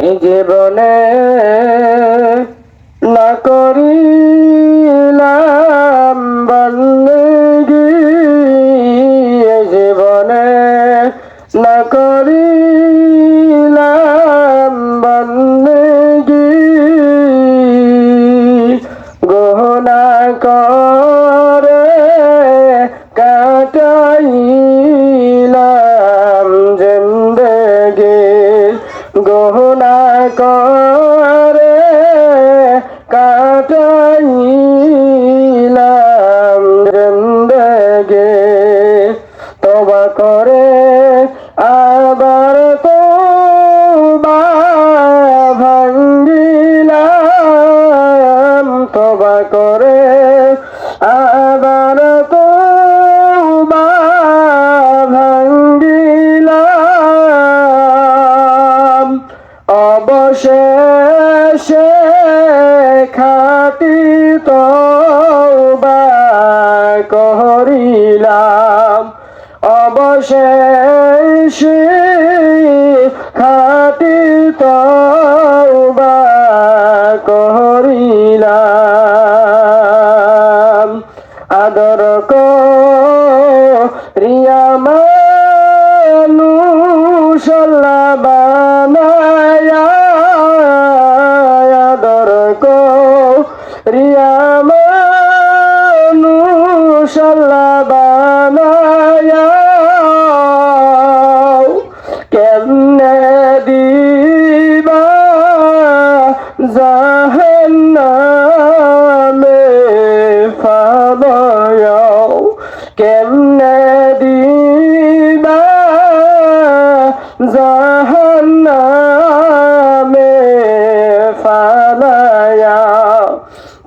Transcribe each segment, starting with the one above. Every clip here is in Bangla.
জীবনে না করিলাম বন্দগি জীবনে না করিলাম বন্দগি গহনা করে কাটাইলাম করে কাটাইলাম জিন্দগি। তবা করে আবার তো ভাঙ্গিলাম। তবা করে আবার অবশেষে খাটি তো করিলাম। অবশেষে খাটি তো করিলাম। আদর রিয়া আদর রিয়া মানুষলা বানায়া। কেমনে দিবা জাহান্নামে ফালায়াও কেমনে দিবা জাহান্নামে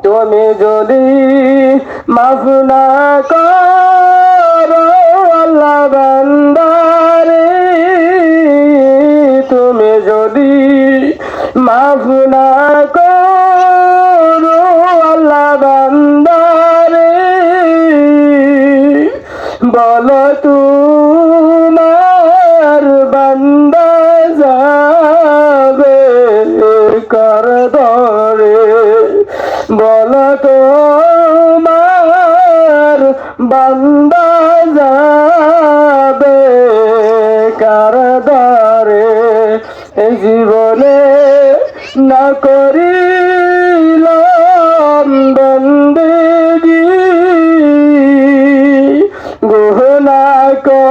তুমি যদি মাফ না করো তুমি যদি মাফ না করো, আল্লাহ তোমার বান্দা যাবে কর বলো তোমার বান্দা যাবে কার দরে এই জীবনে না করিলাম বন্দেগি গহনা করে